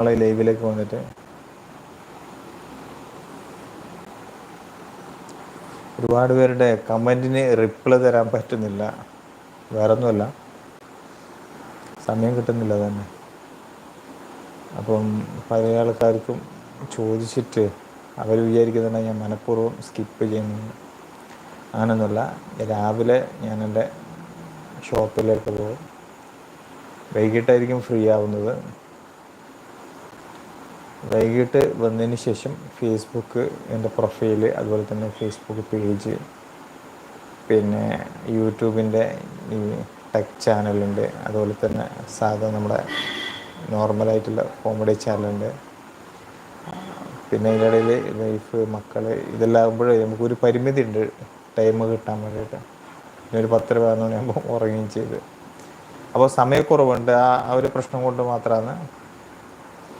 നമ്മളെ ലൈവിലേക്ക് വന്നിട്ട്. ഒരുപാട് പേരുടെ കമന്റിന് റിപ്ലൈ തരാൻ പറ്റുന്നില്ല. വേറെ ഒന്നുമല്ല സമയം കിട്ടുന്നില്ല തന്നെ. അപ്പം പല ആൾക്കാർക്കും ചോദിച്ചിട്ട് അവർ വിചാരിക്കുന്നുണ്ട് ഞാൻ മനഃപൂർവം സ്കിപ്പ് ചെയ്യുന്നു. അങ്ങനൊന്നുമല്ല. രാവിലെ ഞാൻ എന്റെ ഷോപ്പിലേക്ക് പോകും. വൈകിട്ടായിരിക്കും ഫ്രീ ആവുന്നത്. വൈകിട്ട് വന്നതിന് ശേഷം ഫേസ്ബുക്ക് എന്റെ പ്രൊഫൈൽ അതുപോലെ തന്നെ ഫേസ്ബുക്ക് പേജ് പിന്നെ യൂട്യൂബിന്റെ ഈ ടെക് ചാനലുണ്ട് അതുപോലെ തന്നെ സാധാ നമ്മുടെ നോർമലായിട്ടുള്ള കോമഡി ചാനലുണ്ട് പിന്നെ ഇതിനിടയിൽ വൈഫ് മക്കൾ ഇതെല്ലാം ആകുമ്പോഴേ നമുക്കൊരു പരിമിതി ഉണ്ട് ടൈം കിട്ടാൻ വേണ്ടിയിട്ട്. പിന്നെ ഒരു പത്തര പതിനൊന്ന് മണിയാകുമ്പോൾ ഉറങ്ങുകയും ചെയ്ത്. അപ്പോൾ സമയക്കുറവുണ്ട്. ആ ഒരു പ്രശ്നം കൊണ്ട് മാത്രമാണ്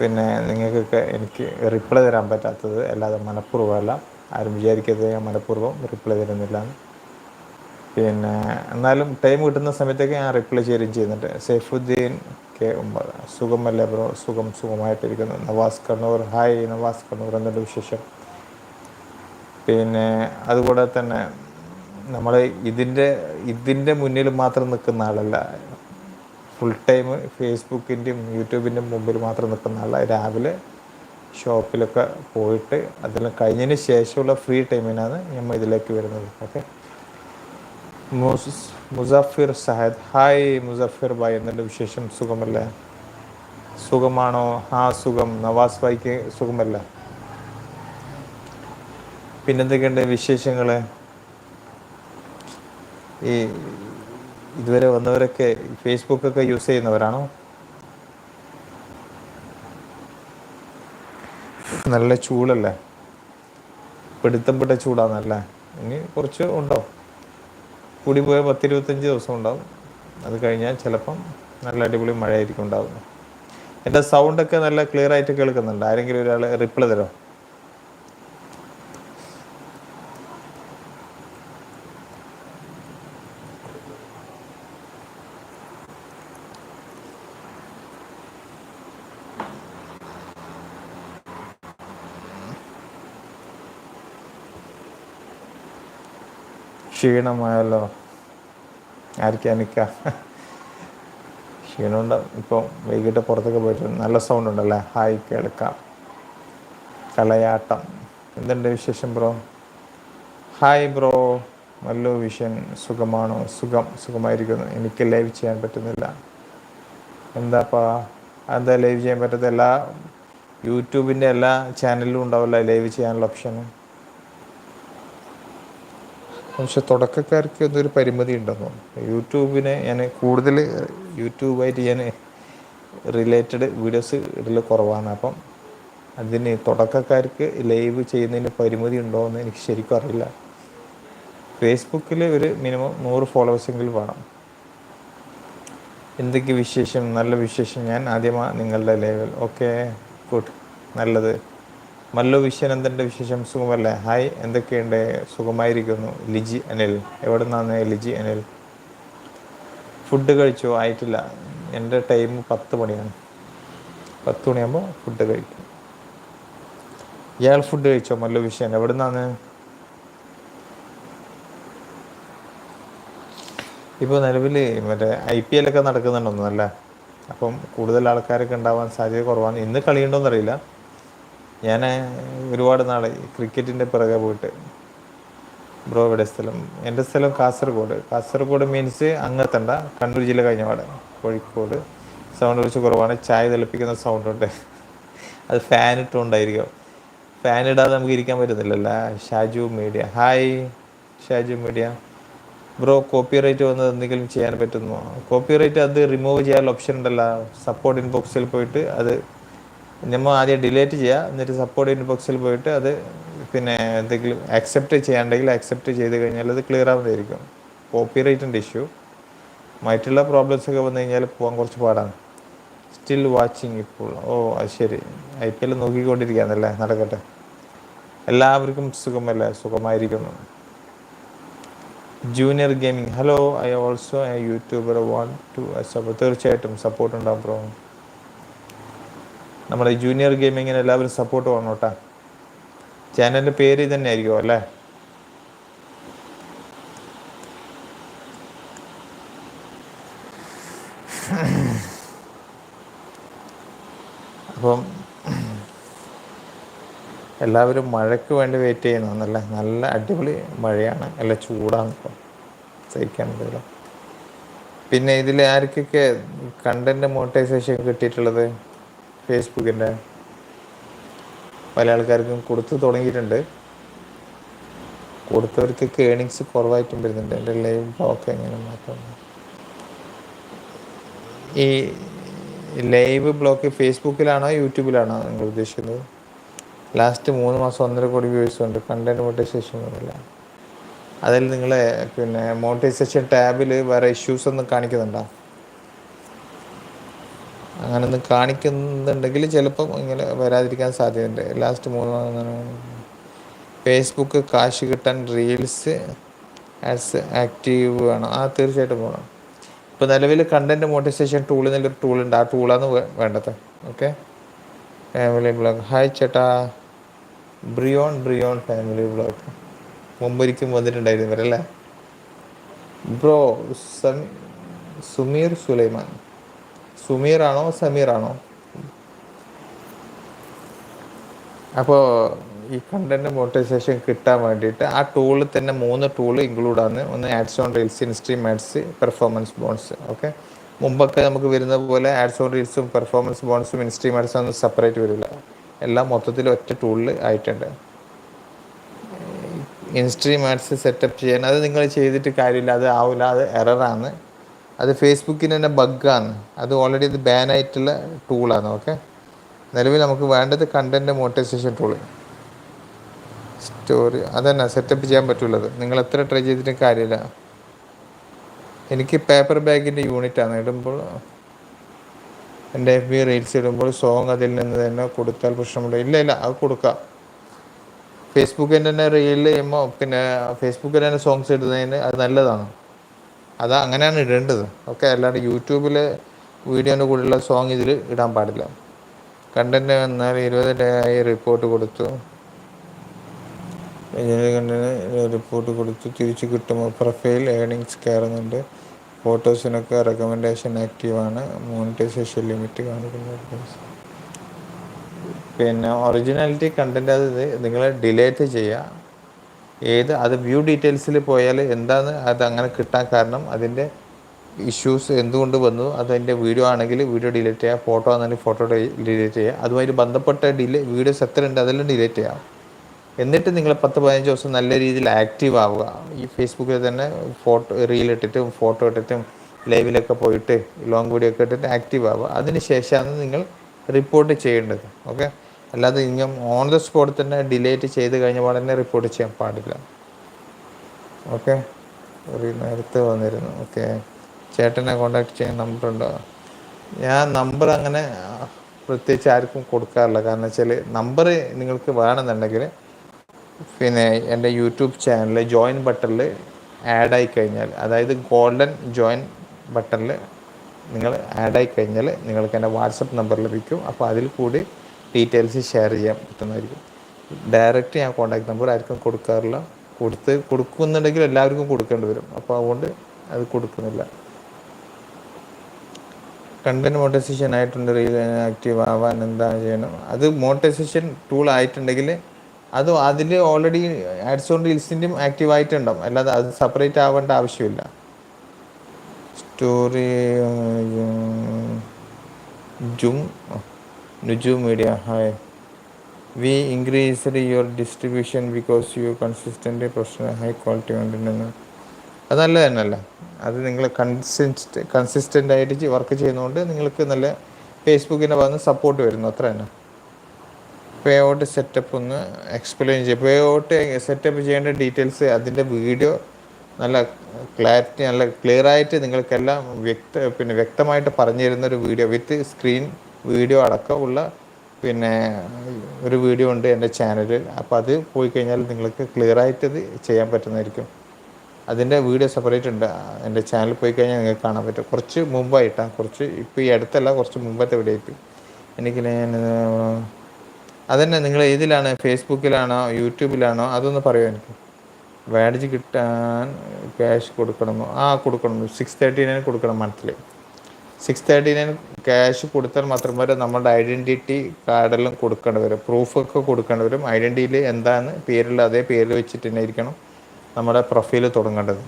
പിന്നെ നിങ്ങൾക്കൊക്കെ എനിക്ക് റിപ്ലൈ തരാൻ പറ്റാത്തത് അല്ലാതെ മനഃപൂർവമല്ല. ആരും വിചാരിക്കരുത് ഞാൻ മനഃപൂർവം റിപ്ലൈ തരുന്നില്ല പിന്നെ എന്നാലും ടൈം കിട്ടുന്ന സമയത്തൊക്കെ ഞാൻ റിപ്ലൈ ചെയ്യുകയും ചെയ്യുന്നുണ്ട്. സൈഫുദ്ദീൻ കെ. ഉമ്മർ. സുഖമല്ലേ ബ്രോ സുഖം സുഖമായിട്ടിരിക്കുന്നു. നവാസ് കണ്ണൂർ. ഹായ് നവാസ് കണ്ണൂർ എന്നുള്ള വിശേഷം? പിന്നെ അതുകൂടെ തന്നെ നമ്മൾ ഇതിന്റെ ഇതിന്റെ മുന്നിൽ മാത്രം നിൽക്കുന്ന ആളല്ല. ഫുൾ ടൈം ഫേസ്ബുക്കിന്റെയും യൂട്യൂബിന്റെയും മുമ്പിൽ മാത്രം നിൽക്കുന്ന ആൾ രാവിലെ ഷോപ്പിലൊക്കെ പോയിട്ട് അതെല്ലാം കഴിഞ്ഞതിന് ശേഷമുള്ള ഫ്രീ ടൈമിനാണ് നമ്മൾ ഇതിലേക്ക് വരുന്നത്. Okay Musafir Sahad hi Musafir bhai. എന്നുള്ള വിശേഷം? സുഖമല്ലേ? സുഖമാണോ? ആ സുഖം. നവാസ് ഭായിക്ക് സുഖമല്ല. പിന്നെന്തൊക്കെയുണ്ട് വിശേഷങ്ങൾ ഈ ഇതുവരെ വന്നവരൊക്കെ ഫേസ്ബുക്ക് ഒക്കെ യൂസ് ചെയ്യുന്നവരാണോ? നല്ല ചൂടല്ലേ? പിടുത്തം പിട്ട ചൂടാന്നല്ലേ? ഇനി കുറച്ച് ഉണ്ടോ കൂടി പോയ പത്തിരുപത്തഞ്ച് ദിവസം ഉണ്ടാവും. അത് കഴിഞ്ഞാൽ ചിലപ്പം നല്ല അടിപൊളി മഴയായിരിക്കും ഉണ്ടാവുന്നത്. എന്റെ സൗണ്ടൊക്കെ നല്ല ക്ലിയർ ആയിട്ട് കേൾക്കുന്നുണ്ട്. ആരെങ്കിലും ഒരാൾ റിപ്ലൈ തരോ? ക്ഷീണമായല്ലോ. ആർക്കാ നിൽക്ക ക്ഷീണമുണ്ട്. ഇപ്പം വൈകിട്ട് പുറത്തൊക്കെ പോയിട്ട് നല്ല സൗണ്ട് ഉണ്ടല്ലേ? ഹായ് കേൾക്കാം. കളയാട്ടം. എന്തുണ്ട് വിശേഷം bro? Hi bro. Mallu vision സുഖമാണോ? സുഖം. സുഖമായിരിക്കുന്നു. എനിക്ക് ലൈവ് ചെയ്യാൻ പറ്റുന്നില്ല. എന്താപ്പാ? എന്താ ലൈവ് ചെയ്യാൻ പറ്റാത്ത എല്ലാ യൂട്യൂബിന്റെ എല്ലാ ചാനലിലും ഉണ്ടാവില്ല ലൈവ് ചെയ്യാനുള്ള ഓപ്ഷനും പക്ഷെ തുടക്കക്കാർക്ക് എന്തൊരു പരിമിതി ഉണ്ടെന്നോ? യൂട്യൂബിനെ ഞാൻ കൂടുതൽ യൂട്യൂബായിട്ട് ഞാൻ റിലേറ്റഡ് വീഡിയോസ് ഇതിൽ കുറവാണ്. അപ്പം അതിന് തുടക്കക്കാർക്ക് ലൈവ് ചെയ്യുന്നതിന് പരിമിതി ഉണ്ടോ എന്ന് എനിക്ക് ശരിക്കും അറിയില്ല. ഫേസ്ബുക്കിൽ ഒരു മിനിമം നൂറ് ഫോളോവേഴ്സെങ്കിലും വേണം. എന്തൊക്കെ വിശേഷം? നല്ല വിശേഷം. ഞാൻ ആദ്യമാണ് നിങ്ങളുടെ ലെവൽ ഓക്കെ ഗുഡ് നല്ലത്. മല്ലു വിശ്വനന്ദന്റെ വിശേഷം സുഖമല്ലേ? ഹായ് എന്തൊക്കെയുണ്ട്? സുഖമായിരിക്കുന്നു. ലിജി അനിൽ എവിടെ നിന്നാണ് ലിജി അനിൽ? ഫുഡ് കഴിച്ചോ? ആയിട്ടില്ല. എന്റെ ടൈം പത്ത് മണിയാണ്. പത്ത് മണിയാകുമ്പോൾ ഫുഡ് കഴിക്കും. ഇയാൾ ഫുഡ് കഴിച്ചോ? മല്ലു വിശ്വൻ എവിടെ നിന്നാണ് ഇപ്പോൾ നിലവിൽ മറ്റേ ഐ പി എല്ലൊക്കെ നടക്കുന്നുണ്ടോന്നല്ലേ? അപ്പം കൂടുതൽ ആൾക്കാരൊക്കെ ഉണ്ടാവാൻ സാധ്യത കുറവാണ്. ഇന്ന് കളിയുണ്ടോയെന്നറിയില്ല ഞാൻ ഒരുപാട് നാൾ ക്രിക്കറ്റിന്റെ പിറകെ പോയിട്ട് ബ്രോ ഇവിടെ സ്ഥലം എന്റെ സ്ഥലം കാസർഗോഡ്. കാസർഗോഡ് മീൻസ് അങ്ങത്തണ്ട കണ്ണൂർ ജില്ല കഴിഞ്ഞപാട്. കോഴിക്കോട്. സൗണ്ട് കുറച്ച് കുറവാണ്. ചായ തിളപ്പിക്കുന്ന സൗണ്ട് ഉണ്ട്. അത് ഫാൻ ഇട്ടുകൊണ്ടായിരിക്കും ഫാൻ ഇടാതെ നമുക്ക് ഇരിക്കാൻ പറ്റുന്നില്ലല്ലോ. Shaju media hi Shaju media bro copyright വന്നത് എന്തെങ്കിലും ചെയ്യാൻ പറ്റുമോ കോപ്പി റൈറ്റ് അത് റിമൂവ് ചെയ്യാനുള്ള ഓപ്ഷൻ ഉണ്ടല്ലോ. സപ്പോർട്ട് ഇൻബോക്സിൽ പോയിട്ട് അത് നമ്മൾ ആദ്യം ഡിലേറ്റ് ചെയ്യുക എന്നിട്ട് സപ്പോർട്ട് ഇൻബോക്സിൽ പോയിട്ട് അത് പിന്നെ എന്തെങ്കിലും അക്സെപ്റ്റ് ചെയ്യാണ്ടെങ്കിൽ അക്സെപ്റ്റ് ചെയ്ത് കഴിഞ്ഞാൽ അത് ക്ലിയർ ആവുന്നതായിരിക്കും. കോപ്പി റൈറ്റിന്റെ ഇഷ്യൂ മറ്റുള്ള പ്രോബ്ലംസ് ഒക്കെ വന്നു കഴിഞ്ഞാൽ പോകാൻ കുറച്ച് പാടാണ്. സ്റ്റിൽ വാച്ചിങ് ഇപ്പോൾ. ഓ അത് ശരി. ഐ പി എൽ നോക്കിക്കൊണ്ടിരിക്കുകയാണല്ലേ? നടക്കട്ടെ. എല്ലാവർക്കും സുഖമല്ലേ? സുഖമായിരിക്കുന്നു. Junior gaming hello I also YouTuber want to തീർച്ചയായിട്ടും സപ്പോർട്ട് ഉണ്ടാവും ബ്രോ നമ്മുടെ ജൂനിയർ ഗെയിമിങ്ങിന് എല്ലാവരും സപ്പോർട്ട് വേണം കേട്ടോ ചാനലിന്റെ പേര് തന്നെ ആയിരിക്കും അല്ലേ? അപ്പം എല്ലാവരും മഴയ്ക്ക് വേണ്ടി വെയിറ്റ് ചെയ്യുന്നതല്ലേ നല്ല അടിപൊളി മഴയാണ്. നല്ല ചൂടാണ് ഇപ്പം. സഹിക്കാൻ പറ്റില്ല പിന്നെ ഇതിൽ ആർക്കൊക്കെ കണ്ടന്റ് മോണിറ്റൈസേഷൻ കിട്ടിയിട്ടുള്ളത്? ഫേസ്ബുക്കിന്റെ പല ആൾക്കാർക്കും കൊടുത്തു തുടങ്ങിയിട്ടുണ്ട്. കൊടുത്തവർക്ക് ഏണിങ്സ് കുറവായിട്ടും വരുന്നുണ്ട്. എന്റെ ലൈവ് ബ്ലോക്ക് എങ്ങനെ മാറ്റം? ഈ ലൈവ് ബ്ലോക്ക് ഫേസ്ബുക്കിലാണോ യൂട്യൂബിലാണോ നിങ്ങൾ ഉദ്ദേശിക്കുന്നത്? ലാസ്റ്റ് മൂന്ന് മാസം ഒന്നര കോടി വ്യൂസ് ഉണ്ട്. കണ്ടന്റ് മോട്ടൈസേഷൻ ഒന്നുമില്ല അതിൽ നിങ്ങളെ പിന്നെ മോട്ടൈസേഷൻ ടാബിൽ വേറെ ഇഷ്യൂസ് ഒന്നും കാണിക്കുന്നുണ്ടോ? അങ്ങനെ ഒന്നും കാണിക്കുന്നുണ്ടെങ്കിൽ ചിലപ്പം ഇങ്ങനെ വരാതിരിക്കാൻ സാധ്യതയുണ്ട്. ലാസ്റ്റ് മൂന്ന് ഫേസ്ബുക്ക് കാശ് കിട്ടാൻ റീൽസ് ആസ് ആക്റ്റീവ് വേണം. ആ തീർച്ചയായിട്ടും പോകണം ഇപ്പോൾ നിലവിൽ കണ്ടന്റ് മോട്ടിവേഷൻ ടൂൾ എന്നുള്ളൊരു ടൂൾ ഉണ്ട്. ആ ടൂളാണ് വേണ്ടത്. ഓക്കെ ഫാമിലി ബ്ലോഗ് ഹായ് ചേട്ടാ. ബ്രിയോൺ ബ്രിയോൺ ഫാമിലി ബ്ലോഗ് മുമ്പൊരിക്കും വന്നിട്ടുണ്ടായിരുന്നു ഇവരല്ലേ ബ്രോ സമീർ സുലൈമാൻ സമീർ ആണോ അപ്പോൾ ഈ കണ്ടന്റ് മോട്ടിവേഷൻ കിട്ടാൻ വേണ്ടിയിട്ട് ആ ടൂളിൽ തന്നെ മൂന്ന് ടൂൾ ഇൻക്ലൂഡ് ആണ്. ഒന്ന് ads on reels instream ads performance bonus okay മുമ്പൊക്കെ നമുക്ക് വരുന്ന പോലെ ആഡ്സ് ഓൺ റീൽസും പെർഫോമൻസ് ബോൺസും ഇൻസ്ട്രീം ആഡ്സും ഒന്നും സെപ്പറേറ്റ് വരില്ല. എല്ലാം മൊത്തത്തിൽ ഒറ്റ ടൂളിൽ ആയിട്ടുണ്ട്. ഇൻസ്ട്രീം ആഡ്സ് സെറ്റപ്പ് ചെയ്യാൻ. അത് നിങ്ങൾ ചെയ്തിട്ട് കാര്യമില്ല. അത് ആവില്ല. അത് എററാണ് അത് ഫേസ്ബുക്കിന് തന്നെ ബഗ്ഗാണ് അത് ഓൾറെഡി ഇത് ബാനായിട്ടുള്ള ടൂളാണ് ഓക്കെ നിലവിൽ നമുക്ക് വേണ്ടത് കണ്ടന്റ് മോട്ടിവേഷൻ ടൂൾ സ്റ്റോറി അതന്നെ സെറ്റപ്പ് ചെയ്യാൻ പറ്റുള്ളത് നിങ്ങൾ എത്ര ട്രൈ ചെയ്തിട്ടും കാര്യമില്ല. എനിക്ക് പേപ്പർ ബാഗിന്റെ യൂണിറ്റാണ് ഇടുമ്പോൾ എന്റെ എഫ് ബി റീൽസ് ഇടുമ്പോൾ സോങ് അതിൽ നിന്ന് തന്നെ കൊടുത്താൽ പ്രശ്നമുണ്ടോ. ഇല്ല ഇല്ല അത് കൊടുക്കാം. ഫേസ്ബുക്കിന്റെ തന്നെ റീൽ ചെയ്യുമ്പോൾ പിന്നെ ഫേസ്ബുക്കിൽ തന്നെ സോങ്സ് ഇടുന്നതിന് അത് നല്ലതാണ്. അത് അങ്ങനെയാണ് ഇടേണ്ടത്. ഓക്കെ അല്ലാണ്ട് യൂട്യൂബിൽ വീഡിയോന്റെ കൂടെയുള്ള സോങ് ഇതിൽ ഇടാൻ പാടില്ല. കണ്ടന്റ് വന്നാൽ ഇരുപത് ഡേ ആയി റിപ്പോർട്ട് കൊടുത്തു. കണ്ടന്റ് റിപ്പോർട്ട് കൊടുത്തു. തിരിച്ചു കിട്ടുമ്പോൾ പ്രൊഫൈൽ ഏണിങ്സ് കയറുന്നുണ്ട്. ഫോട്ടോസിനൊക്കെ റെക്കമെൻഡേഷൻ ആക്റ്റീവാണ് മോണിറ്റൈസേഷൻ ലിമിറ്റ് കാണിക്കുന്നത് പിന്നെ ഒറിജിനാലിറ്റി കണ്ടന്റ് അത് നിങ്ങൾ ഡിലേറ്റ് ചെയ്യുക. ഏത് അത് വ്യൂ ഡീറ്റെയിൽസിൽ പോയാൽ എന്താണ് അത് അങ്ങനെ കിട്ടാൻ കാരണം അതിന്റെ ഇഷ്യൂസ് എന്തുകൊണ്ട് വന്നു? അതിന്റെ വീഡിയോ ആണെങ്കിൽ വീഡിയോ ഡിലീറ്റ് ചെയ്യുക ഫോട്ടോ ആണെങ്കിൽ ഫോട്ടോ ഡിലീറ്റ് ചെയ്യുക അതുമായിട്ട് ബന്ധപ്പെട്ട ഡിലേ വീഡിയോസ് എത്ര ഉണ്ട് അതെല്ലാം ഡിലീറ്റ് ചെയ്യാം. എന്നിട്ട് നിങ്ങൾ പത്ത് പതിനഞ്ച് ദിവസം നല്ല രീതിയിൽ ആക്റ്റീവ് ആവുക. ഈ ഫേസ്ബുക്കിൽ തന്നെ ഫോട്ടോ റീൽ ഇട്ടിട്ടും ഫോട്ടോ ഇട്ടിട്ടും ലൈവിലൊക്കെ പോയിട്ട് ലോങ് വീഡിയോ ഒക്കെ ഇട്ടിട്ട് ആക്റ്റീവ് ആവുക. അതിന് ശേഷമാണ് നിങ്ങൾ റിപ്പോർട്ട് ചെയ്യേണ്ടത്. ഓക്കെ അല്ലാതെ ഇങ്ങനെ ഓൺ ദ സ്പോട്ട് തന്നെ ഡിലേറ്റ് ചെയ്ത് കഴിഞ്ഞ പാടെ റിപ്പോർട്ട് ചെയ്യാൻ പാടില്ല. ഓക്കെ നേരത്തെ വന്നിരുന്നു. ഓക്കെ ചേട്ടനെ കോണ്ടാക്ട് ചെയ്യാൻ നമ്പർ ഉണ്ടോ? ഞാൻ നമ്പർ അങ്ങനെ പ്രത്യേകിച്ച് ആർക്കും കൊടുക്കാറില്ല. കാരണം വെച്ചാൽ നമ്പർ നിങ്ങൾക്ക് വേണമെന്നുണ്ടെങ്കിൽ പിന്നെ എന്റെ യൂട്യൂബ് ചാനലിൽ ജോയിൻ ബട്ടണിൽ ആഡ് ആയി കഴിഞ്ഞാൽ അതായത് ഗോൾഡൻ ജോയിൻ ബട്ടണിൽ നിങ്ങൾ ആഡ് ആയി കഴിഞ്ഞാൽ നിങ്ങൾക്ക് എന്റെ വാട്സപ്പ് നമ്പർ ലഭിക്കും. അപ്പോൾ അതിൽ കൂടി ഡീറ്റെയിൽസ് ഷെയർ ചെയ്യാൻ പറ്റുന്നതായിരിക്കും ഡയറക്റ്റ് ഞാൻ കോൺടാക്ട് നമ്പർ ആർക്കും കൊടുക്കാറില്ല കൊടുത്ത് കൊടുക്കുന്നുണ്ടെങ്കിൽ എല്ലാവർക്കും കൊടുക്കേണ്ടി വരും അപ്പോൾ അതുകൊണ്ട് അത് കൊടുക്കുന്നില്ല കണ്ടന്റ് മോട്ടൈസേഷൻ ആയിട്ടുണ്ട് റീൽ ആക്റ്റീവ് ആവാൻ എന്താണ് ചെയ്യണം അത് മോട്ടൈസേഷൻ ടൂൾ ആയിട്ടുണ്ടെങ്കിൽ അത് അതിൽ ഓൾറെഡി ആഡ്സ് ഓൺ റീൽസിന്റെയും ആക്റ്റീവ് ആയിട്ടുണ്ടാവും അല്ലാതെ അത് സെപ്പറേറ്റ് ആവേണ്ട ആവശ്യമില്ല സ്റ്റോറി ജും Nuju media hi we increased your distribution because you consistent professional high quality content അത് നല്ല തന്നെയല്ല? അത് നിങ്ങൾ കൺസിസ്റ്റ് കൺസിസ്റ്റന്റ് ആയിട്ട് വർക്ക് ചെയ്യുന്നതുകൊണ്ട് നിങ്ങൾക്ക് നല്ല ഫേസ്ബുക്കിന്റെ ഭാഗത്ത് സപ്പോർട്ട് വരുന്നു. അത്ര തന്നെ. പേ ഔട്ട് സെറ്റപ്പ് ഒന്ന് എക്സ്പ്ലെയിൻ ചെയ്യുക പേ ഔട്ട് സെറ്റപ്പ് ചെയ്യേണ്ട ഡീറ്റെയിൽസ് അതിന്റെ വീഡിയോ നല്ല ക്ലാരിറ്റി നല്ല ക്ലിയർ ആയിട്ട് നിങ്ങൾക്കെല്ലാം വ്യക്ത പിന്നെ വ്യക്തമായിട്ട് പറഞ്ഞു തരുന്ന ഒരു വീഡിയോ വിത്ത് സ്ക്രീൻ വീഡിയോ അടക്കമുള്ള പിന്നെ ഒരു വീഡിയോ ഉണ്ട് എന്റെ ചാനലിൽ. അപ്പോൾ അത് പോയി കഴിഞ്ഞാൽ നിങ്ങൾക്ക് ക്ലിയർ ആയിട്ട് ഇത് ചെയ്യാൻ പറ്റുന്നതായിരിക്കും. അതിന്റെ വീഡിയോ സെപ്പറേറ്റ് ഉണ്ട്. എന്റെ ചാനലിൽ പോയി കഴിഞ്ഞാൽ നിങ്ങൾക്ക് കാണാൻ പറ്റും. കുറച്ച് മുമ്പായിട്ടാണ് കുറച്ച് ഇപ്പോൾ ഈ അടുത്തല്ല കുറച്ച് മുമ്പത്തെ വീഡിയോ ഇപ്പം എനിക്ക് അതന്നെ നിങ്ങൾ ഏതിലാണ്? ഫേസ്ബുക്കിലാണോ? യൂട്യൂബിലാണോ? അതൊന്ന് പറയുമോ എനിക്ക്. വാഡ്ജ് കിട്ടാൻ ക്യാഷ് കൊടുക്കണമോ? ആ കൊടുക്കണം. സിക്സ് തേർട്ടി നയൻ കൊടുക്കണം monthly six thirty nine cash കൊടുത്താൽ മാത്രം വരെ നമ്മളുടെ ഐഡന്റിറ്റി കാർഡെല്ലാം കൊടുക്കേണ്ടി വരും. പ്രൂഫൊക്കെ കൊടുക്കേണ്ടി വരും. ഐഡന്റിറ്റിയിൽ എന്താണ് പേരുള്ള അതേ പേര് വെച്ചിട്ട് തന്നെ ഇരിക്കണം നമ്മുടെ പ്രൊഫൈൽ തുടങ്ങേണ്ടത്.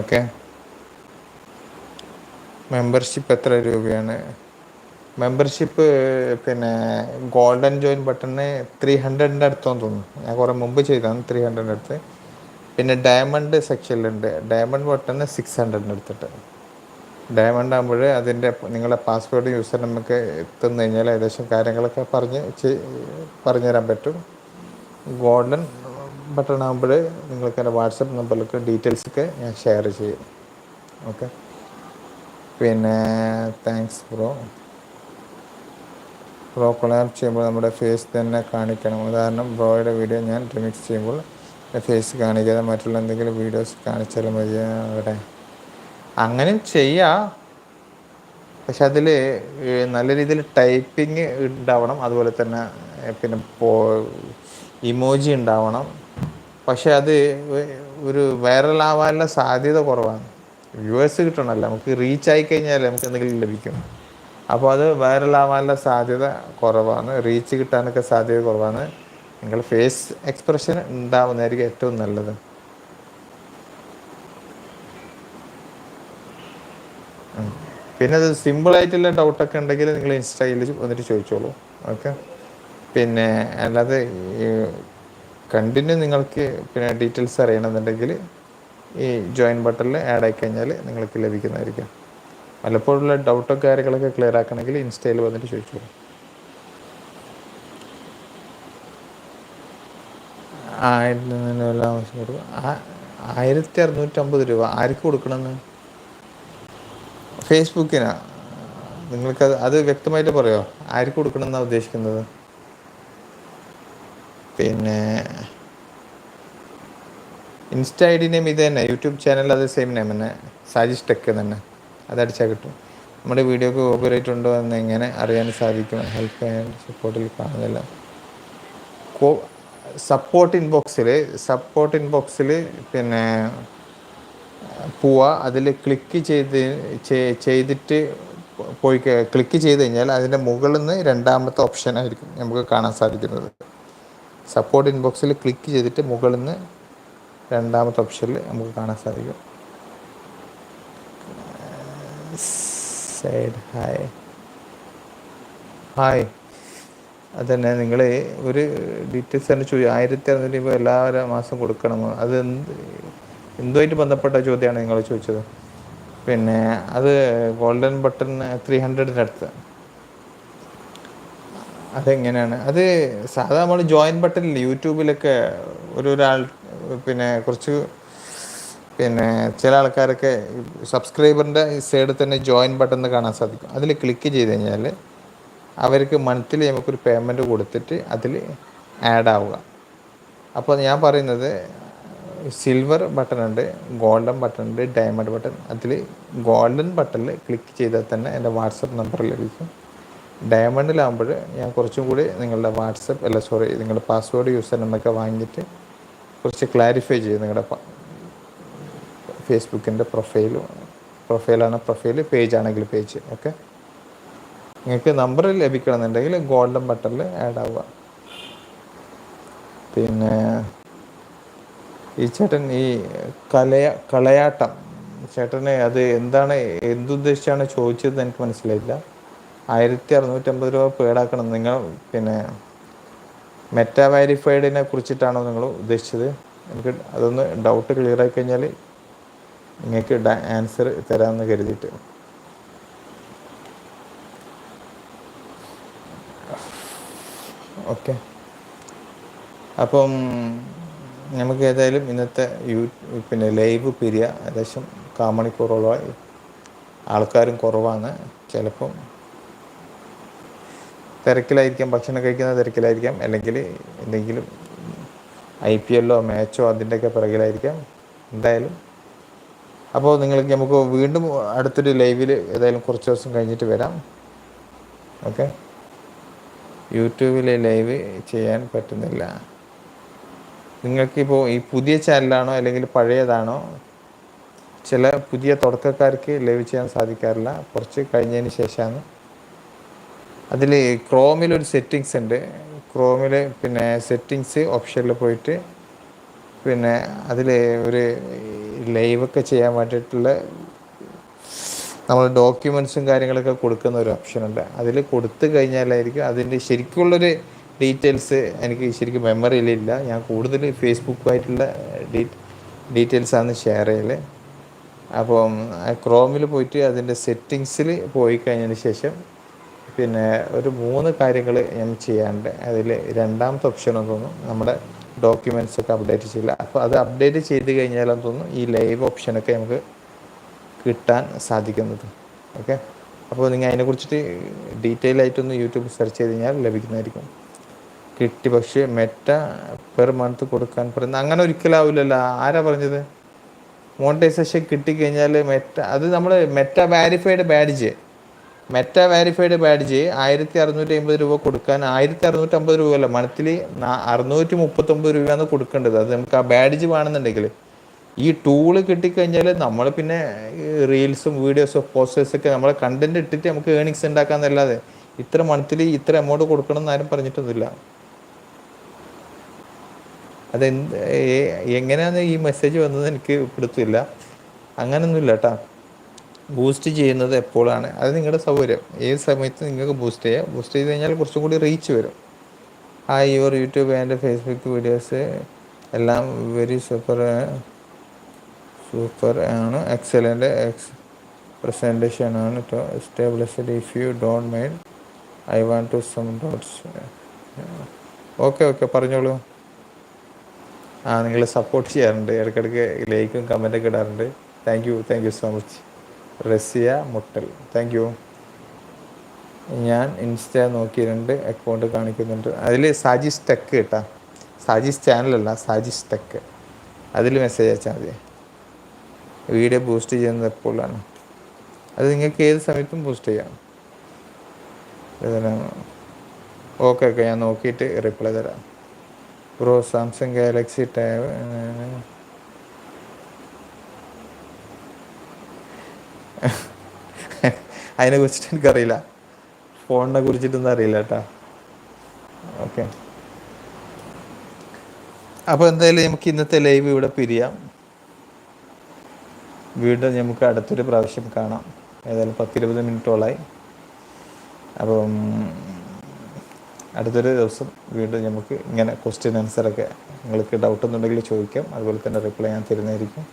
ഓക്കെ മെമ്പർഷിപ്പ് എത്ര രൂപയാണ്? മെമ്പർഷിപ്പ് പിന്നെ ഗോൾഡൻ ജോയിൻ ബട്ടണ് ത്രീ ഹൺഡ്രഡിന്റെ അടുത്തോന്ന് തോന്നുന്നു. ഞാൻ കുറേ മുമ്പ് ചെയ്തതാണ് ത്രീ ഹൺഡ്രഡിന്റെ അടുത്ത്. പിന്നെ ഡയമണ്ട് സെക്ഷനിലുണ്ട് ഡയമണ്ട് ബട്ടണ് സിക്സ് ഹൺഡ്രഡിന്റെ അടുത്തിട്ട്. ഡയമണ്ട് ആകുമ്പോൾ അതിന്റെ നിങ്ങളുടെ പാസ്വേഡ് യൂസർ നമുക്ക് എത്തുന്നു കഴിഞ്ഞാൽ ഏകദേശം കാര്യങ്ങളൊക്കെ പറഞ്ഞ് പറഞ്ഞു തരാൻ പറ്റും. ഗോൾഡൻ ബട്ടൺ ആകുമ്പോൾ നിങ്ങൾക്ക് എന്റെ വാട്സപ്പ് നമ്പറിലൊക്കെ ഡീറ്റെയിൽസൊക്കെ ഞാൻ ഷെയർ ചെയ്യും. ഓക്കെ പിന്നെ താങ്ക്സ് ബ്രോ ബ്രോ കൊളാബ് ചെയ്യുമ്പോൾ നമ്മുടെ ഫേസ് തന്നെ കാണിക്കണം. ഉദാഹരണം ബ്രോയുടെ വീഡിയോ ഞാൻ റിമിക്സ് ചെയ്യുമ്പോൾ ഫേസ് കാണിക്കാതെ മറ്റുള്ള എന്തെങ്കിലും വീഡിയോസ് കാണിച്ചാലും മതി അവിടെ. അങ്ങനെയും ചെയ്യാം. പക്ഷെ അതിൽ നല്ല രീതിയിൽ ടൈപ്പിംഗ് ഉണ്ടാവണം. അതുപോലെ തന്നെ പിന്നെ പോ ഇമോജി ഉണ്ടാവണം. പക്ഷെ അത് ഒരു വൈറലാവാനുള്ള സാധ്യത കുറവാണ്. വ്യൂവേഴ്സ് കിട്ടണമല്ലോ. നമുക്ക് റീച്ച് ആയി കഴിഞ്ഞാൽ നമുക്ക് എന്തെങ്കിലും ലഭിക്കും. അപ്പോൾ അത് വൈറലാവാനുള്ള സാധ്യത കുറവാണ്. റീച്ച് കിട്ടാനൊക്കെ സാധ്യത കുറവാണ്. നിങ്ങൾ ഫേസ് എക്സ്പ്രഷൻ ഉണ്ടാവുന്നതായിരിക്കും ഏറ്റവും നല്ലത്. പിന്നെ അത് സിമ്പിളായിട്ടുള്ള ഡൗട്ടൊക്കെ ഉണ്ടെങ്കിൽ നിങ്ങൾ ഇൻസ്റ്റയിൽ വന്നിട്ട് ചോദിച്ചോളൂ. ഓക്കെ പിന്നെ അല്ലാതെ കണ്ടിന്യൂ നിങ്ങൾക്ക് പിന്നെ ഡീറ്റെയിൽസ് അറിയണമെന്നുണ്ടെങ്കിൽ ഈ ജോയിൻ ബട്ടണിൽ ആഡ് ആയി കഴിഞ്ഞാൽ നിങ്ങൾക്ക് ലഭിക്കുന്നതായിരിക്കും. വല്ലപ്പോഴുള്ള ഡൗട്ടോ കാര്യങ്ങളൊക്കെ ക്ലിയർ ആക്കണമെങ്കിൽ ഇൻസ്റ്റയിൽ വന്നിട്ട് ചോദിച്ചോളൂ. ആയിരത്തി അറുന്നൂറ്റമ്പത് രൂപ ആർക്ക് കൊടുക്കണമെന്ന്? ഫേസ്ബുക്കിനാ? നിങ്ങൾക്ക് അത് വ്യക്തമായിട്ട് പറയോ? ആർക്ക് കൊടുക്കണമെന്നാണ് ഉദ്ദേശിക്കുന്നത്? പിന്നെ ഇൻസ്റ്റ ഐ ഡി നെയിം ഇത് തന്നെ. യൂട്യൂബ് ചാനൽ അത് സെയിം നെയിം തന്നെ. സാജിഷ് ടെക്ക് തന്നെ. അതടിച്ചാൽ കിട്ടും. നമ്മുടെ വീഡിയോക്ക് കോപ്പറേറ്റ് ഉണ്ടോ എന്ന് എങ്ങനെ അറിയാൻ സാധിക്കും? ഹെൽപ്പ് ആൻഡ് സപ്പോർട്ടിൽ കാണുന്നില്ല. സപ്പോർട്ട് ഇൻബോക്സിൽ സപ്പോർട്ട് ഇൻബോക്സിൽ പിന്നെ പോവുക അതിൽ ക്ലിക്ക് ചെയ്ത് ചെയ്തിട്ട് പോയി ക്ലിക്ക് ചെയ്ത് കഴിഞ്ഞാൽ അതിന്റെ മുകളിൽ നിന്ന് രണ്ടാമത്തെ ഓപ്ഷൻ ആയിരിക്കും നമുക്ക് കാണാൻ സാധിക്കുന്നത്. സപ്പോർട്ട് ഇൻബോക്സിൽ ക്ലിക്ക് ചെയ്തിട്ട് മുകളിൽ നിന്ന് രണ്ടാമത്തെ ഓപ്ഷനിൽ നമുക്ക് കാണാൻ സാധിക്കും. സൈഡ് ഹായ് ഹായ് അതന്നെ നിങ്ങൾ ഒരു ഡീറ്റെയിൽസ് തന്നെ ചോദിച്ചു ആയിരത്തി അറുന്നൂറ്റി രൂപ എല്ലാ മാസം കൊടുക്കണം. അത് എന്ത് എന്തുമായിട്ട് ബന്ധപ്പെട്ട ചോദ്യമാണ് നിങ്ങൾ ചോദിച്ചത്? പിന്നെ അത് ഗോൾഡൻ ബട്ടൺ ത്രീ ഹൺഡ്രഡിന്റെ അടുത്ത്. അതെങ്ങനെയാണ്? അത് സാധാ നമ്മൾ ജോയിൻ ബട്ടണിൽ യൂട്യൂബിലൊക്കെ ഒരു ഒരാൾ പിന്നെ കുറച്ച് പിന്നെ ചില ആൾക്കാരൊക്കെ സബ്സ്ക്രൈബറിന്റെ സൈഡിൽ തന്നെ ജോയിൻ ബട്ടൺ കാണാൻ സാധിക്കും. അതിൽ ക്ലിക്ക് ചെയ്ത് കഴിഞ്ഞാൽ അവർക്ക് മന്ത്ലി നമുക്കൊരു പേയ്മെന്റ് കൊടുത്തിട്ട് അതിൽ ആഡ് ആവുക. അപ്പോൾ ഞാൻ പറയുന്നത് സിൽവർ ബട്ടൺ ഉണ്ട് ഗോൾഡൻ ബട്ടൺ ഉണ്ട് ഡയമണ്ട് ബട്ടൺ അതിൽ ഗോൾഡൻ ബട്ടണിൽ ക്ലിക്ക് ചെയ്താൽ തന്നെ എന്റെ വാട്സപ്പ് നമ്പർ ലഭിക്കും. ഡയമണ്ടിലാകുമ്പോൾ ഞാൻ കുറച്ചും കൂടി നിങ്ങളുടെ വാട്സപ്പ് അല്ല സോറി നിങ്ങളുടെ പാസ്വേഡ് യൂസർ നമ്പറൊക്കെ വാങ്ങിയിട്ട് കുറച്ച് ക്ലാരിഫൈ ചെയ്യും നിങ്ങളുടെ ഫേസ്ബുക്കിന്റെ പ്രൊഫൈലും പ്രൊഫൈലാണ് പ്രൊഫൈൽ പേജ് ആണെങ്കിൽ പേജ് ഓക്കെ നിങ്ങൾക്ക് നമ്പർ ലഭിക്കണമെന്നുണ്ടെങ്കിൽ ഗോൾഡൻ ബട്ടണിൽ ആഡ് ആവുക. പിന്നെ ഈ ചേട്ടൻ ഈ കലയ കളയാട്ടം ചേട്ടന് അത് എന്താണ് എന്തുദ്ദേശിച്ചാണ് ചോദിച്ചത് എനിക്ക് മനസ്സിലായില്ല. ആയിരത്തി അറുന്നൂറ്റമ്പത് രൂപ പേടാക്കണം നിങ്ങൾ പിന്നെ മെറ്റാ വെരിഫൈഡിനെ കുറിച്ചിട്ടാണോ നിങ്ങൾ ഉദ്ദേശിച്ചത്? എനിക്ക് അതൊന്ന് ഡൗട്ട് ക്ലിയർ ആയി കഴിഞ്ഞാൽ നിങ്ങൾക്ക് ആൻസർ തരാമെന്ന് കരുതിയിട്ട്. ഓക്കെ. അപ്പം നമുക്ക് ഏതായാലും ഇന്നത്തെ യൂ പിന്നെ ലൈവ് പിരിയ ഏകദേശം കാമണിക്കൂറോളമായി. ആൾക്കാരും കുറവാണ്. ചിലപ്പം തിരക്കിലായിരിക്കാം ഭക്ഷണം കഴിക്കുന്ന തിരക്കിലായിരിക്കാം അല്ലെങ്കിൽ എന്തെങ്കിലും ഐ പി എല്ലോ മാച്ചോ അതിന്റെയൊക്കെ പിറകിലായിരിക്കാം. എന്തായാലും അപ്പോൾ നിങ്ങൾക്ക് നമുക്ക് വീണ്ടും അടുത്തൊരു ലൈവിൽ ഏതായാലും കുറച്ച് ദിവസം കഴിഞ്ഞിട്ട് വരാം. ഓക്കെ? യൂട്യൂബിൽ ലൈവ് ചെയ്യാൻ പറ്റുന്നില്ല. നിങ്ങൾക്കിപ്പോൾ ഈ പുതിയ ചാനലാണോ അല്ലെങ്കിൽ പഴയതാണോ? ചില പുതിയ തുടക്കക്കാർക്ക് ലൈവ് ചെയ്യാൻ സാധിക്കാറില്ല. കുറച്ച് കഴിഞ്ഞതിന് ശേഷമാണ്. അതിൽ ക്രോമിൽ ഒരു സെറ്റിങ്സ് ഉണ്ട്. ക്രോമിൽ പിന്നെ സെറ്റിങ്സ് ഓപ്ഷനിൽ പോയിട്ട് പിന്നെ അതിൽ ഒരു ലൈവൊക്കെ ചെയ്യാൻ വേണ്ടിയിട്ടുള്ള നമ്മൾ ഡോക്യുമെൻസും കാര്യങ്ങളൊക്കെ കൊടുക്കുന്ന ഒരു ഓപ്ഷൻ ഉണ്ട്. അതിൽ കൊടുത്തു കഴിഞ്ഞാലായിരിക്കും അതിന്റെ ശരിക്കുള്ളൊരു ഡീറ്റെയിൽസ് എനിക്ക് ശരിക്കും മെമ്മറിയിലില്ല ഞാൻ കൂടുതൽ ഫേസ്ബുക്കുമായിട്ടുള്ള ഡീ ഡീറ്റെയിൽസാണ് ഷെയർ ചെയ്യൽ അപ്പം ക്രോമിൽ പോയിട്ട് അതിന്റെ സെറ്റിങ്സിൽ പോയി കഴിഞ്ഞതിന് ശേഷം പിന്നെ ഒരു മൂന്ന് കാര്യങ്ങൾ ഞാൻ ചെയ്യാണ്ട് അതിൽ രണ്ടാമത്തെ ഓപ്ഷൻ തോന്നുന്നു നമ്മുടെ ഡോക്യുമെന്റ്സ് ഒക്കെ അപ്ഡേറ്റ് ചെയ്യില്ല അപ്പോൾ അത് അപ്ഡേറ്റ് ചെയ്ത് കഴിഞ്ഞാലെന്ന് തോന്നുന്നു ഈ ലൈവ് ഓപ്ഷനൊക്കെ നമുക്ക് കിട്ടാൻ സാധിക്കുന്നത്. ഓക്കെ അപ്പോൾ നിങ്ങൾ അതിനെക്കുറിച്ചിട്ട് ഡീറ്റെയിൽ ആയിട്ടൊന്ന് യൂട്യൂബ് സെർച്ച് ചെയ്ത് കഴിഞ്ഞാൽ ലഭിക്കുന്നതായിരിക്കും. കിട്ടി. പക്ഷേ മെറ്റ പെർ മന്ത് കൊടുക്കാൻ പറയുന്നത് അങ്ങനെ ഒരിക്കലാവില്ലല്ലോ ആരാ പറഞ്ഞത്? മോണിറ്റൈസേഷൻ കിട്ടിക്കഴിഞ്ഞാൽ മെറ്റ അത് നമ്മൾ Meta verified badge. Meta verified badge ആയിരത്തി അറുന്നൂറ്റി അമ്പത് രൂപ കൊടുക്കാൻ ആയിരത്തി അറുന്നൂറ്റി അമ്പത് രൂപ അല്ല മന്ത്ലി അറുന്നൂറ്റി മുപ്പത്തൊമ്പത് രൂപയാണ് കൊടുക്കേണ്ടത്. അത് നമുക്ക് ആ ബാഡ്ജ് വേണമെന്നുണ്ടെങ്കിൽ ഈ ടൂൾ കിട്ടിക്കഴിഞ്ഞാൽ നമ്മൾ പിന്നെ റീൽസും വീഡിയോസും പോസ്റ്റേഴ്സൊക്കെ നമ്മളെ കണ്ടന്റ് ഇട്ടിട്ട് നമുക്ക് ഏണിങ്സ് ഉണ്ടാക്കാമെന്നല്ലാതെ ഇത്ര മന്ത്ലി ഇത്ര എമൗണ്ട് കൊടുക്കണം ആരും പറഞ്ഞിട്ടൊന്നുമില്ല. അതെന്ത് എങ്ങനെയാണ് ഈ മെസ്സേജ് വന്നത് എനിക്ക് പിടുത്തില്ല. അങ്ങനൊന്നുമില്ല കേട്ടോ ബൂസ്റ്റ് ചെയ്യുന്നത് എപ്പോഴാണ്? അത് നിങ്ങളുടെ സൗകര്യം. ഏത് സമയത്ത് നിങ്ങൾക്ക് ബൂസ്റ്റ് ചെയ്യാം. ബൂസ്റ്റ് ചെയ്ത് കഴിഞ്ഞാൽ കുറച്ചും കൂടി റീച്ച് വരും. ആ your YouTube and Facebook videos എല്ലാം വെരി സൂപ്പർ സൂപ്പർ ആണ്. എക്സലന്റ് എക്സ് പ്രസന്റേഷൻ ആണ് established if you don't mind I want to some doubts okay okay പറഞ്ഞോളൂ. ആ നിങ്ങൾ സപ്പോർട്ട് ചെയ്യാറുണ്ട്. ഇടയ്ക്കിടയ്ക്ക് ലൈക്കും കമന്റൊക്കെ ഇടാറുണ്ട്. Thank you thank you so much Raziya Muttal. Thank you ഞാൻ ഇൻസ്റ്റ നോക്കിയിട്ടുണ്ട് അക്കൗണ്ട് കാണിക്കുന്നുണ്ട്. അതിൽ സാജിസ് ടെക്ക് കേട്ടാ. സാജിസ് ചാനലല്ല സാജിസ് ടെക്ക് അതിൽ മെസ്സേജ് അയച്ചാൽ മതി. വീഡിയോ ബൂസ്റ്റ് ചെയ്യുന്നത് എപ്പോഴാണ്? അത് നിങ്ങൾക്ക് ഏത് സമയത്തും ബൂസ്റ്റ് ചെയ്യാം. ഓക്കെ ഓക്കെ ഞാൻ നോക്കിയിട്ട് റിപ്ലൈ തരാം. ബ്രോ സാംസങ് ഗാലക്സി ടാബ് അതിനെ കുറിച്ചിട്ട് എനിക്കറിയില്ല. ഫോണിനെ കുറിച്ചിട്ടൊന്നും അറിയില്ല കേട്ടോ. ഓക്കെ അപ്പോൾ എന്തായാലും നമുക്ക് ഇന്നത്തെ ലൈവ് ഇവിടെ പിരിയാം. വീണ്ടും നമുക്ക് അടുത്തൊരു പ്രാവശ്യം കാണാം. ഏതായാലും പത്തിരുപത് മിനിറ്റോളായി അപ്പം അടുത്തൊരു ദിവസം വീണ്ടും നമുക്ക് ഇങ്ങനെ ക്വസ്റ്റ്യൻ ആൻസറൊക്കെ നിങ്ങൾക്ക് ഡൗട്ട് ഒന്നുണ്ടെങ്കിൽ ചോദിക്കാം. അതുപോലെ തന്നെ റിപ്ലൈ ഞാൻ തരുന്നതായിരിക്കും.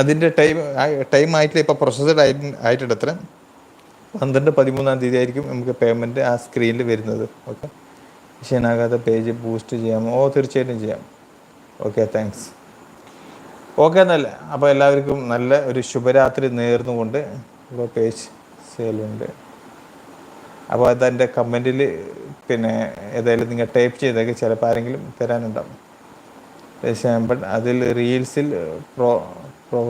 അതിന്റെ ടൈം ടൈം ആയിട്ട് ഇപ്പോൾ പ്രൊസസ്ഡ് ആയി ആയിട്ടുണ്ട് അത്ര. പന്ത്രണ്ട് പതിമൂന്നാം തീയതി ആയിരിക്കും നമുക്ക് പേയ്മെന്റ് ആ സ്ക്രീനിൽ വരുന്നത്. ഓക്കെ ക്ഷീണാകാതെ പേജ് ബൂസ്റ്റ് ചെയ്യാമോ? ഓ തീർച്ചയായിട്ടും ചെയ്യാം. ഓക്കെ താങ്ക്സ് ഓക്കെ എന്നല്ല അപ്പോൾ എല്ലാവർക്കും നല്ല ഒരു ശുഭരാത്രി നേർന്നുകൊണ്ട് ഇപ്പോൾ പേജ് സെയിലുണ്ട് അപ്പോൾ അതെന്റെ കമന്റിൽ പിന്നെ ഏതായാലും നിങ്ങൾ ടൈപ്പ് ചെയ്തൊക്കെ ചിലപ്പോൾ ആരെങ്കിലും തരാനുണ്ടാവും. ബട്ട് അതിൽ റീൽസിൽ പ്രോ പ്രോ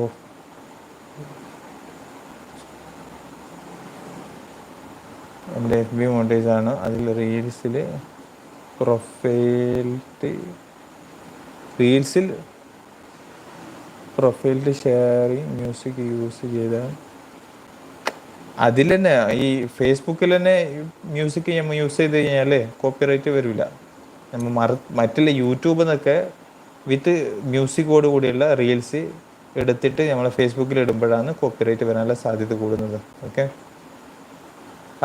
നമ്മുടെ എഫ് ബി മോണ്ടേജ് ആണ്. അതിൽ റീൽസിൽ പ്രൊഫൈൽ റീൽസിൽ പ്രൊഫൈൽറ്റി ഷെയറിങ് മ്യൂസിക് യൂസ് ചെയ്താൽ അതിൽ തന്നെ ഈ ഫേസ്ബുക്കിൽ തന്നെ മ്യൂസിക് നമ്മൾ യൂസ് ചെയ്ത് കഴിഞ്ഞാൽ കോപ്പിറൈറ്റ് വരില്ല നമ്മൾ മറ മറ്റുള്ള യൂട്യൂബിൽ നിന്നൊക്കെ വിത്ത് മ്യൂസിക്കോട് കൂടിയുള്ള റീൽസ് എടുത്തിട്ട് നമ്മൾ ഫേസ്ബുക്കിൽ ഇടുമ്പോഴാണ് കോപ്പിറൈറ്റ് വരാനുള്ള സാധ്യത കൂടുന്നത്. ഓക്കെ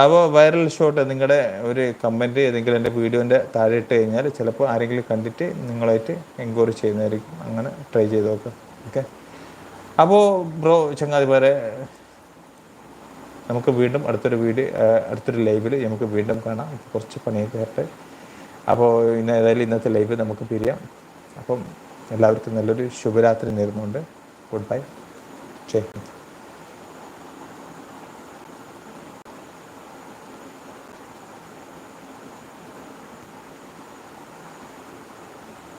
അപ്പോൾ വൈറൽ ഷോട്ട് നിങ്ങളുടെ ഒരു കമന്റ് ഏതെങ്കിലും എന്റെ വീഡിയോന്റെ താഴെ ഇട്ട് കഴിഞ്ഞാൽ ചിലപ്പോൾ ആരെങ്കിലും കണ്ടിട്ട് നിങ്ങളായിട്ട് എൻക്വയറി ചെയ്യുന്നതായിരിക്കും. അങ്ങനെ ട്രൈ ചെയ്ത് നോക്കാം. ഓക്കെ അപ്പോൾ ബ്രോ ചങ്ങാതി വേറെ നമുക്ക് വീണ്ടും അടുത്തൊരു വീഡിയോ അടുത്തൊരു ലൈവിൽ നമുക്ക് വീണ്ടും കാണാം. കുറച്ച് പണിയൊക്കെ ആയിട്ട് അപ്പോൾ ഇന്ന് ഏതായാലും ഇന്നത്തെ ലൈവ് നമുക്ക് പിരിയാം. അപ്പം എല്ലാവർക്കും നല്ലൊരു ശുഭരാത്രി നേരുന്നുണ്ട്. Good bye. ഹിന്ദ്.